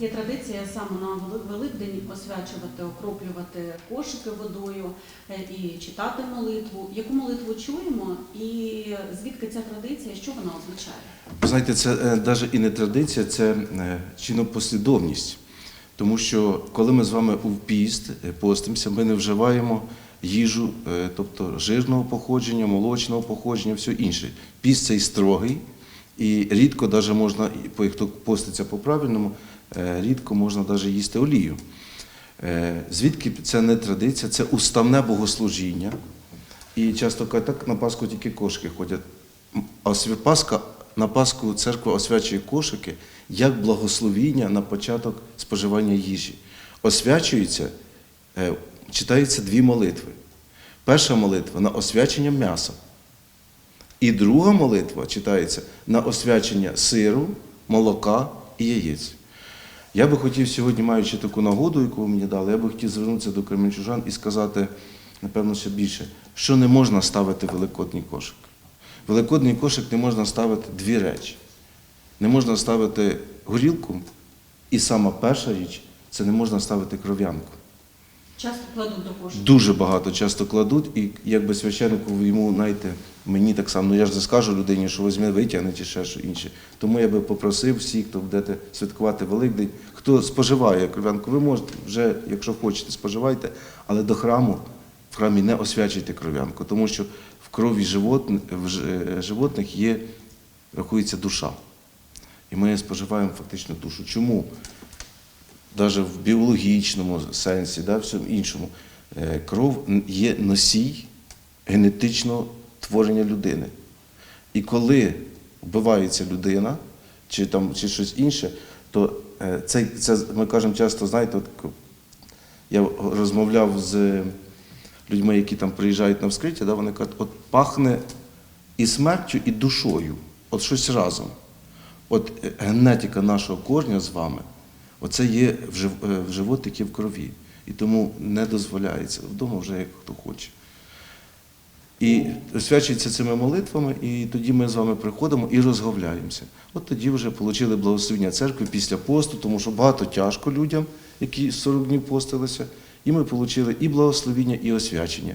Є традиція саме на Великдень освячувати, окроплювати кошики водою е, і читати молитву. Яку молитву чуємо і звідки ця традиція, що вона означає? Знаєте, це навіть і не традиція, це е, чинопослідовність. Тому що коли ми з вами у піст е, постимося, ми не вживаємо їжу, е, тобто жирного походження, молочного походження, все інше. Піст цей строгий, і рідко навіть можна, хто поститься по-правильному, е, рідко можна навіть їсти олію. Е, Звідки це не традиція, це уставне богослужіння. І часто кажуть, так на Пасху тільки кошки ходять. А Пасха, на Пасху церква освячує кошики як благословіння на початок споживання їжі. Освячується, е, читаються дві молитви. Перша молитва на освячення м'яса. І друга молитва читається на освячення сиру, молока і яєць. Я би хотів сьогодні, маючи таку нагоду, яку ви мені дали, я би хотів звернутися до кременчужан і сказати, напевно, ще більше, що не можна ставити в великодній кошик. В великодній кошик не можна ставити дві речі. Не можна ставити горілку, і сама перша річ це не можна ставити кров'янку. Часто кладуть до кошика. Дуже багато часто кладуть, і якби священнику йому, знаєте, мені так само, ну я ж не скажу людині, що візьме, витягне чи ще що інше. Тому я би попросив всіх, хто будете святкувати Великдень, хто споживає кров'янку, ви можете вже, якщо хочете, споживайте, але до храму в храмі не освячуйте кров'янку, тому що в крові е, животних є, рахується душа. І ми споживаємо фактично душу. Чому? Навіть в біологічному сенсі, да, всьому іншому, е, кров є носій генетичного творення людини. І коли вбивається людина чи, там, чи щось інше, то е, це, це ми кажемо часто, знаєте, от, я розмовляв з людьми, які там приїжджають на вскриття, да, вони кажуть, от пахне і смертю, і душою, от щось разом. От е, генетика нашого корня з вами, оце є в е, животикі в крові. І тому не дозволяється. Вдома вже як хто хоче. І освячується цими молитвами, і тоді ми з вами приходимо і розговляємося. От тоді вже отримали благословення церкви після посту, тому що багато тяжко людям, які 40 днів постилися. І ми отримали і благословення, і освячення.